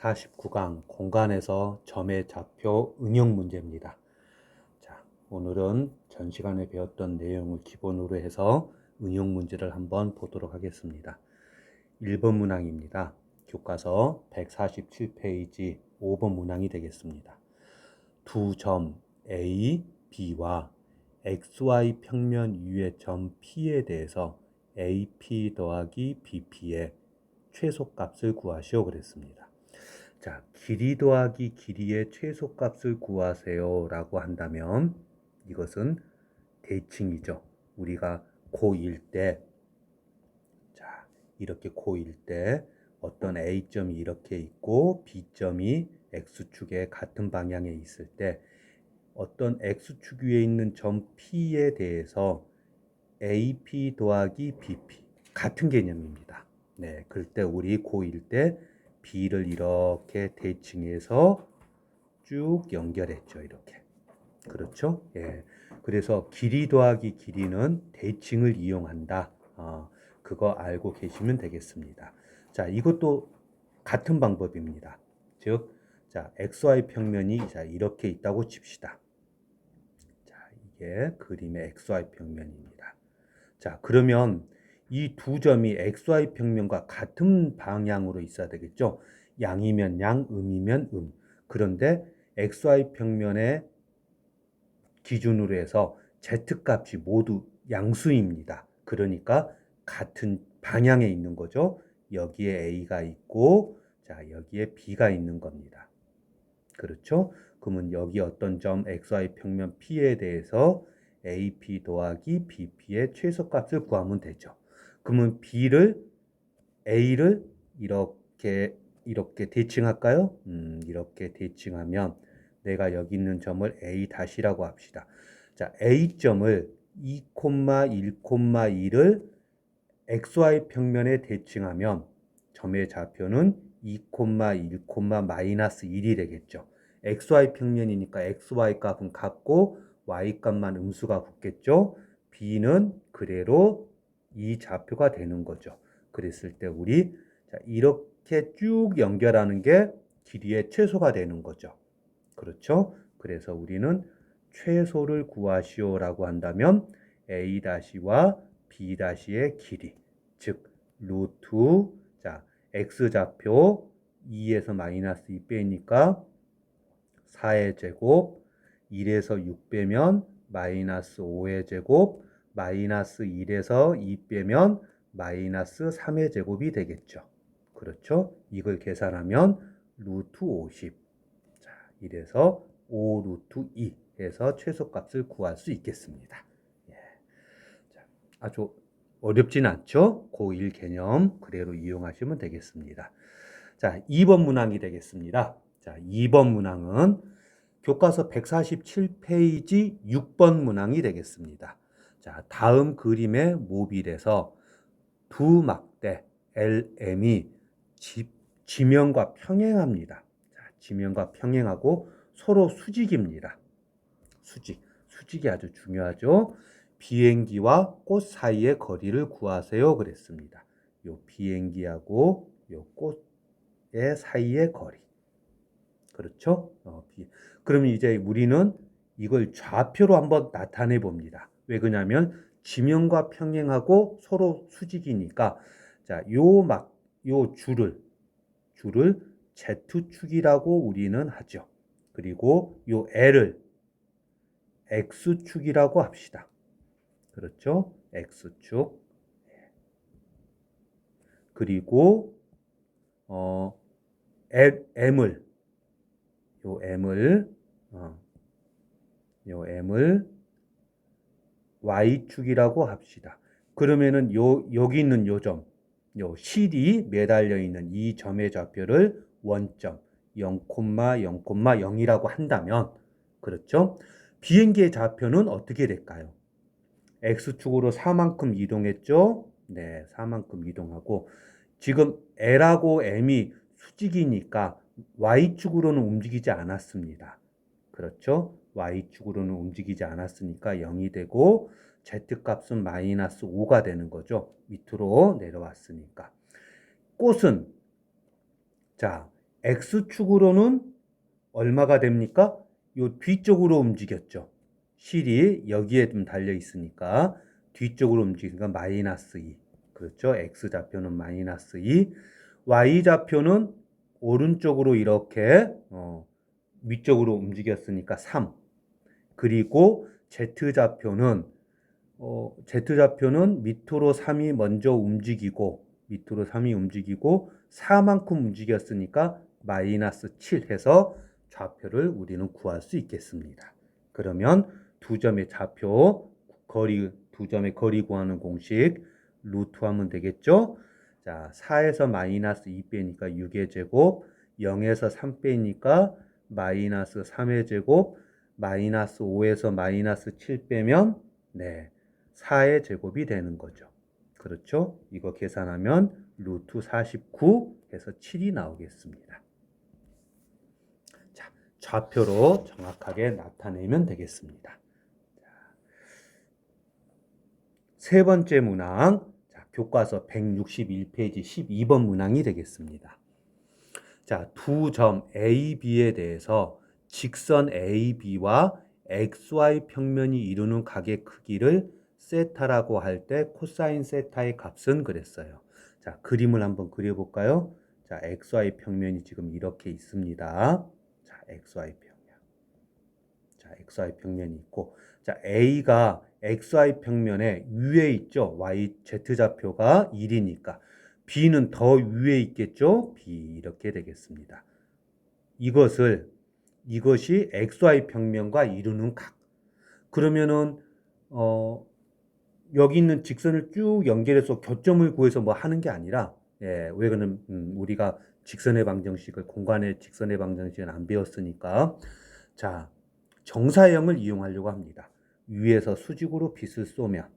149강 공간에서 점의 좌표 응용 문제입니다. 자, 오늘은 전 시간에 배웠던 내용을 기본으로 해서 응용 문제를 한번 보도록 하겠습니다. 1번 문항입니다. 교과서 147페이지 5번 문항이 되겠습니다. 두 점 A, B와 XY 평면 위의 점 P에 대해서 AP 더하기 BP의 최소값을 구하시오 그랬습니다. 자, 길이 더하기 길이의 최소값을 구하세요 라고 한다면 이것은 대칭이죠. 우리가 고1 때, 자, 이렇게 고1 때 어떤 A점이 이렇게 있고 B점이 X축의 같은 방향에 있을 때 어떤 X축 위에 있는 점 P에 대해서 AP 더하기 BP 같은 개념입니다. 네, 그럴 때 우리 고1 때 B를 이렇게 대칭해서 쭉 연결했죠. 이렇게. 그렇죠? 예. 그래서 길이 더하기 길이는 대칭을 이용한다. 어, 그거 알고 계시면 되겠습니다. 자, 이것도 같은 방법입니다. 즉, 자, XY 평면이 자, 이렇게 있다고 칩시다. 자, 이게 그림의 XY 평면입니다. 자, 그러면 이 두 점이 XY 평면과 같은 방향으로 있어야 되겠죠? 양이면 양, 음이면 음. 그런데 XY 평면의 기준으로 해서 Z값이 모두 양수입니다. 그러니까 같은 방향에 있는 거죠. 여기에 A가 있고, 자, 여기에 B가 있는 겁니다. 그렇죠? 그러면 여기 어떤 점 XY 평면 P에 대해서 AP 더하기 BP의 최소값을 구하면 되죠. 그러면 B를 A를 이렇게 이렇게 대칭할까요? 음, 이렇게 대칭하면 내가 여기 있는 점을 A 다시라고 합시다. 자, A점을 2,1,2를 XY 평면에 대칭하면 점의 좌표는 2,1, 마이너스 1이 되겠죠. XY 평면이니까 XY 값은 같고 Y 값만 음수가 붙겠죠. B는 그대로 이 좌표가 되는 거죠. 그랬을 때 우리 자, 이렇게 쭉 연결하는 게 길이의 최소가 되는 거죠. 그렇죠? 그래서 우리는 최소를 구하시오라고 한다면 A-와 B-의 길이 즉 루트 자 x 좌표 2에서 마이너스 2 빼니까 4의 제곱 1에서 6 빼면 마이너스 5의 제곱 마이너스 1에서 2 빼면 마이너스 3의 제곱이 되겠죠. 그렇죠? 이걸 계산하면 루트 50. 자, 이래서 5 루트 2 해서 최소값을 구할 수 있겠습니다. 예. 자, 아주 어렵진 않죠? 고1 개념 그대로 이용하시면 되겠습니다. 자, 2번 문항이 되겠습니다. 자, 2번 문항은 교과서 147페이지 6번 문항이 되겠습니다. 자, 다음 그림의 모빌에서 두 막대 LM이 지, 지면과 평행합니다. 자, 지면과 평행하고 서로 수직입니다. 수직. 수직이 아주 중요하죠. 비행기와 꽃 사이의 거리를 구하세요. 그랬습니다. 요 비행기하고 요 꽃의 사이의 거리. 그렇죠? 어, 비. 그러면 이제 우리는 이걸 좌표로 한번 나타내 봅니다. 왜 그러냐면 지면과 평행하고 서로 수직이니까 자, 요 막, 요 줄을, 줄을 Z축이라고 우리는 하죠. 그리고 요 L을 X축이라고 합시다. 그렇죠? X축. 그리고 어 L, M을 요 M을 어, 요 M을 Y축이라고 합시다. 그러면은 요 여기 있는 요 점, 요 실이 매달려 있는 이 점의 좌표를 원점 0,0,0이라고 한다면 그렇죠? 비행기의 좌표는 어떻게 될까요? X축으로 4만큼 이동했죠? 네, 4만큼 이동하고 지금 L하고 M이 수직이니까 Y축으로는 움직이지 않았습니다. 그렇죠? Y축으로는 움직이지 않았으니까 0이 되고 Z값은 마이너스 5가 되는 거죠. 밑으로 내려왔으니까. 꽃은 자 x축으로는 얼마가 됩니까? 요 뒤쪽으로 움직였죠. 실이 여기에 좀 달려 있으니까 뒤쪽으로 움직이니까 마이너스 2. 그렇죠? x좌표는 마이너스 2. y좌표는 오른쪽으로 이렇게 어, 위쪽으로 움직였으니까 3. 그리고 z좌표는 어, z좌표는 밑으로 3이 먼저 움직이고 밑으로 3이 움직이고 4만큼 움직였으니까 마이너스 7 해서 좌표를 우리는 구할 수 있겠습니다. 그러면 두 점의 좌표 거리 두 점의 거리 구하는 공식 루트 하면 되겠죠? 자, 4에서 마이너스 2 빼니까 6의 제곱, 0에서 3 빼니까 마이너스 3의 제곱, 마이너스 5에서 마이너스 7 빼면 네, 4의 제곱이 되는 거죠. 그렇죠? 이거 계산하면 루트 49 해서 7이 나오겠습니다. 자, 좌표로 정확하게 나타내면 되겠습니다. 자, 세 번째 문항, 자, 교과서 161페이지 12번 문항이 되겠습니다. 자, 두 점 A, B에 대해서 직선 A, B와 XY 평면이 이루는 각의 크기를 세타라고 할 때 코사인 세타의 값은 그랬어요. 자, 그림을 한번 그려볼까요? 자, XY 평면이 지금 이렇게 있습니다. 자, XY 평면. 자, XY 평면이 있고, 자, A가 XY 평면에 위에 있죠. Y, Z좌표가 1이니까. B는 더 위에 있겠죠. B 이렇게 되겠습니다. 이것을 이것이 XY 평면과 이루는 각. 그러면은 어 여기 있는 직선을 쭉 연결해서 교점을 구해서 뭐 하는 게 아니라 예, 왜 그러면 음, 우리가 직선의 방정식을 공간의 직선의 방정식은 안 배웠으니까 자 정사형을 이용하려고 합니다. 위에서 수직으로 빛을 쏘면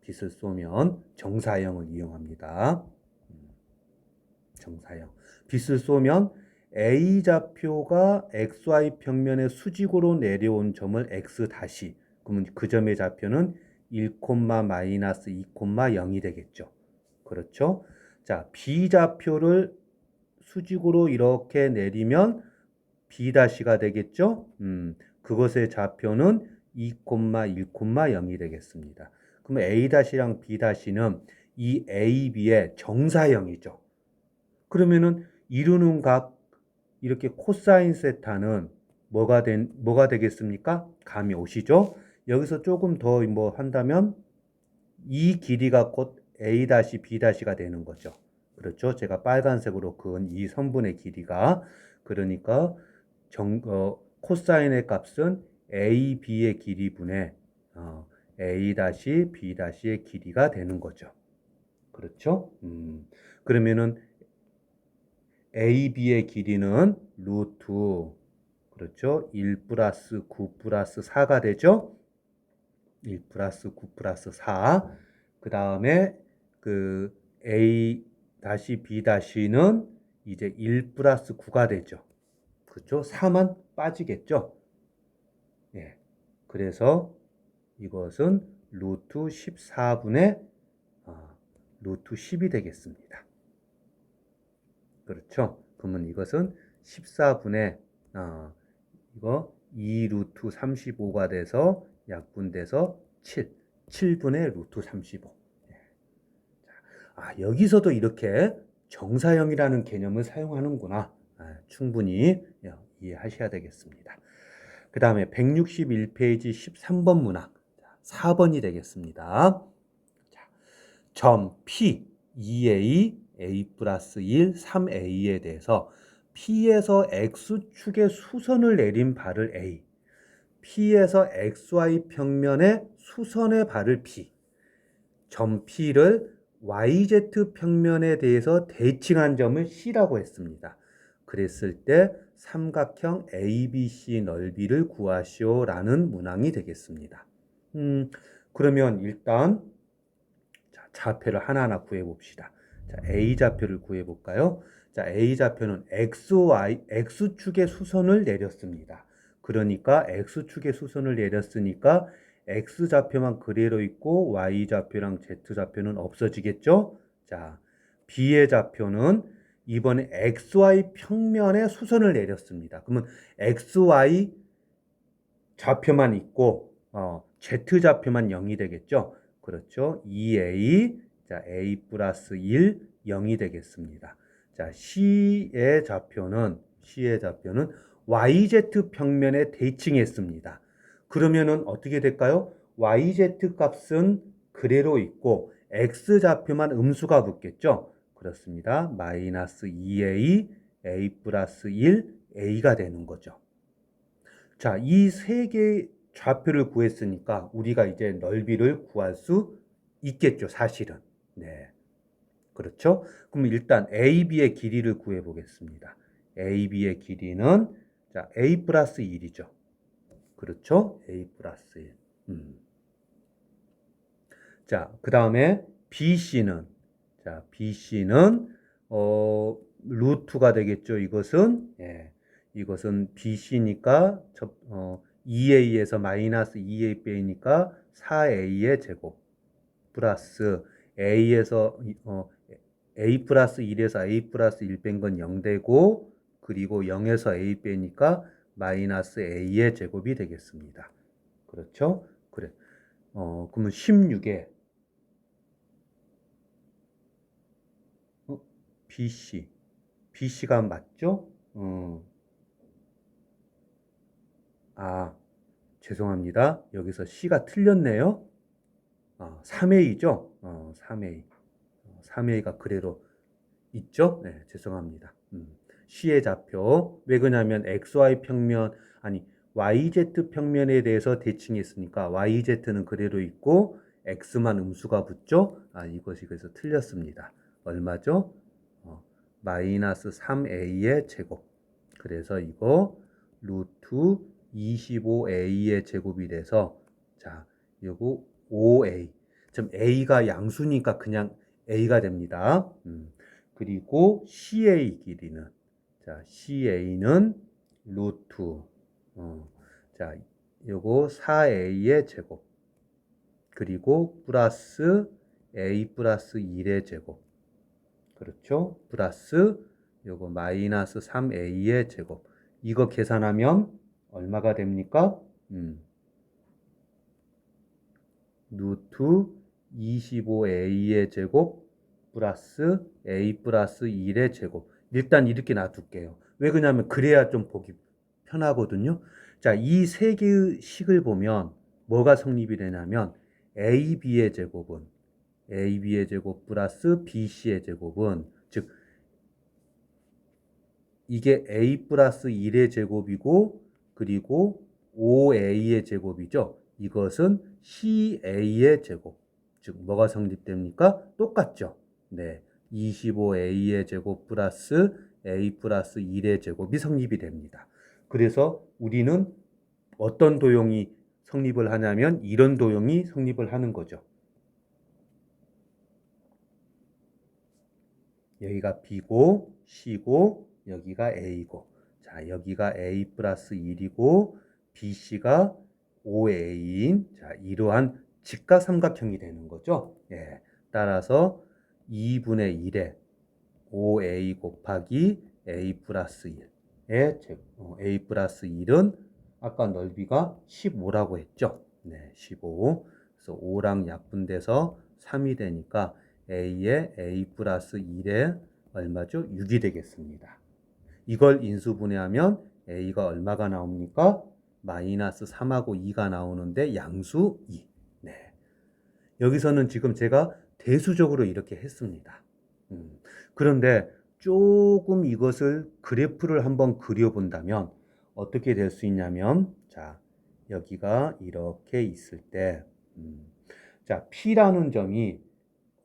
빛을 쏘면 정사형을 이용합니다. 음, 정사형 빛을 쏘면 A 좌표가 XY 평면의 수직으로 내려온 점을 X 다시 그러면 그 점의 좌표는 1, 마이너스 2, 0이 되겠죠. 그렇죠? 자, B 좌표를 수직으로 이렇게 내리면 B 다시가 되겠죠? 음, 그것의 좌표는 2, 1, 0이 되겠습니다. 그러면 A 다시랑 B 다시는 이 A, B의 정사형이죠. 그러면은 이루는 각 이렇게 코사인 세타는 뭐가 된 뭐가 되겠습니까? 감이 오시죠? 여기서 조금 더 뭐 한다면 이 길이가 곧 A 다시 B 다시가 되는 거죠. 그렇죠? 제가 빨간색으로 그은 이 선분의 길이가 그러니까 정, 어, 코사인의 값은 A, B의 길이 분의 어, A 다시 B 다시의 길이가 되는 거죠. 그렇죠? 음, 그러면은 A, B의 길이는 루트 그렇죠? 1 플러스 9 플러스 4가 되죠? 1 플러스 9 플러스 4. 그 다음에 그 A 다시 B 다시는 이제 1 플러스 9가 되죠. 그렇죠? 4만 빠지겠죠? 예. 그래서 이것은 루트 14분의 어, 루트 10이 되겠습니다. 그렇죠? 그러면 이것은 14분의 어, 이거 2 루트 35가 돼서 약분돼서 7. 7분의 루트 35. 예. 아, 여기서도 이렇게 정사형이라는 개념을 사용하는구나. 아, 충분히 이해하셔야 되겠습니다. 그 다음에 161페이지 13번 문항. 4번이 되겠습니다. 자, 점 P, 2A, A 플러스 1, 3A에 대해서 P에서 X축의 수선을 내린 발을 A, P에서 XY 평면에 수선의 발을 P, 점 P를 YZ 평면에 대해서 대칭한 점을 C라고 했습니다. 그랬을 때 삼각형 ABC 넓이를 구하시오라는 문항이 되겠습니다. 음, 그러면 일단 자, 좌표를 하나하나 구해 봅시다. 자, A 좌표를 구해 볼까요? 자, A 좌표는 XY X축의 수선을 내렸습니다. 그러니까 X축의 수선을 내렸으니까 X좌표만 그대로 있고 Y좌표랑 Z좌표는 없어지겠죠? 자, B의 좌표는 이번에 XY 평면에 수선을 내렸습니다. 그러면 XY 좌표만 있고 어, Z 좌표만 0이 되겠죠. 그렇죠. 2A 자 A 플러스 1 0이 되겠습니다. 자 C의 좌표는 C의 좌표는 YZ 평면에 대칭했습니다. 그러면은 어떻게 될까요? YZ 값은 그대로 있고 X 좌표만 음수가 붙겠죠. 그렇습니다. 마이너스 2A, A 플러스 1, A가 되는 거죠. 자, 이 세 개의 좌표를 구했으니까 우리가 이제 넓이를 구할 수 있겠죠, 사실은. 네. 그렇죠? 그럼 일단 AB의 길이를 구해 보겠습니다. AB의 길이는 자, A 플러스 1이죠. 그렇죠? A 플러스 1. 음. 자, 그 다음에 BC는 자, BC는 어, 루트가 되겠죠. 이것은 예. 이것은 BC니까 첫, 어, 2A에서 마이너스 2A 빼니까 4A의 제곱 플러스 A에서 어, A 플러스 1에서 A 플러스 1 뺀 건 0 되고 그리고 0에서 A 빼니까 마이너스 A의 제곱이 되겠습니다. 그렇죠? 그래. 어, 그러면 16에 어, BC BC가 맞죠? 어. 아, 죄송합니다. 여기서 C가 틀렸네요. 어, 3A죠? 어, 3A. 어, 3A가 그대로 있죠? 네, 죄송합니다. 음. C의 좌표. 왜 그러냐면 XY 평면, 아니, YZ 평면에 대해서 대칭했으니까 YZ는 그대로 있고 X만 음수가 붙죠? 아, 이것이 그래서 틀렸습니다. 얼마죠? 어, 마이너스 3A의 제곱. 그래서 이거 루트 25A의 제곱이 돼서 자, 요거 5A. 좀 A가 양수니까 그냥 A가 됩니다. 음. 그리고 CA 길이는 자, CA는 루트 어, 자, 요거 4A의 제곱 그리고 플러스 A 플러스 1의 제곱 그렇죠? 플러스 요거 마이너스 3A의 제곱 이거 계산하면 얼마가 됩니까? 음. 루트 25a의 제곱 플러스 a 플러스 1의 제곱 일단 이렇게 놔둘게요. 왜 그러냐면 그래야 좀 보기 편하거든요. 자, 이 세 개의 식을 보면 뭐가 성립이 되냐면 ab의 제곱은 ab의 제곱 플러스 bc의 제곱은 즉 이게 a 플러스 1의 제곱이고 그리고 5a의 제곱이죠. 이것은 ca의 제곱. 즉 뭐가 성립됩니까? 똑같죠. 네. 25a의 제곱 플러스 a 플러스 1의 제곱이 성립이 됩니다. 그래서 우리는 어떤 도형이 성립을 하냐면 이런 도형이 성립을 하는 거죠. 여기가 B고 C고 여기가 A고 자 여기가 A 플러스 1이고 BC가 5A인 자 이러한 직가삼각형이 되는 거죠. 예. 따라서 2분의 1에 5A 곱하기 A 플러스 1의 어, A 플러스 1은 아까 넓이가 15라고 했죠. 네, 15. 그래서 5랑 약분돼서 3이 되니까 A에 A 플러스 1에 얼마죠? 6이 되겠습니다. 이걸 인수분해하면 A가 얼마가 나옵니까? 마이너스 3하고 2가 나오는데 양수 2. 네. 여기서는 지금 제가 대수적으로 이렇게 했습니다. 음, 그런데 조금 이것을 그래프를 한번 그려본다면 어떻게 될 수 있냐면 자 여기가 이렇게 있을 때 음, 자 P라는 점이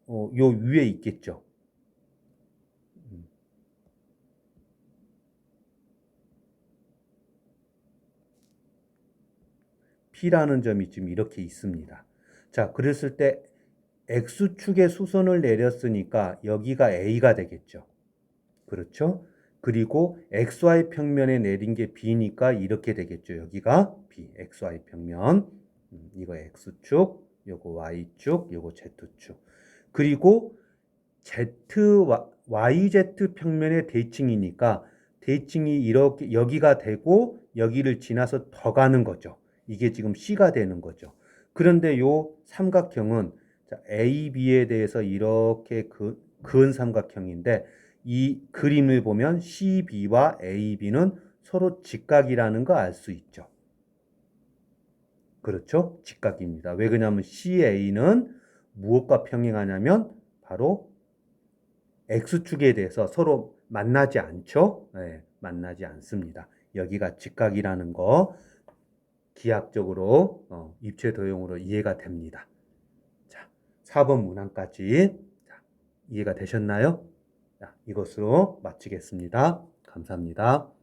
어, 요 위에 있겠죠. 음. P라는 점이 지금 이렇게 있습니다. 자, 그랬을 때 X축의 수선을 내렸으니까 여기가 A가 되겠죠. 그렇죠? 그리고 XY 평면에 내린 게 B니까 이렇게 되겠죠. 여기가 B, XY 평면. 음, 이거 X축, 요거 Y축, 요거 Z축. 그리고 Z, YZ 평면의 대칭이니까 대칭이 이렇게 여기가 되고 여기를 지나서 더 가는 거죠. 이게 지금 C가 되는 거죠. 그런데 요 삼각형은 자, AB에 대해서 이렇게 그, 그은 삼각형인데 이 그림을 보면 CB와 AB는 서로 직각이라는 거 알 수 있죠. 그렇죠? 직각입니다. 왜 그러냐면 CA는 무엇과 평행하냐면 바로 X축에 대해서 서로 만나지 않죠? 네, 만나지 않습니다. 여기가 직각이라는 거 기하학적으로 어, 입체 도형으로 이해가 됩니다. 자, 4번 문항까지 자, 이해가 되셨나요? 자, 이것으로 마치겠습니다. 감사합니다.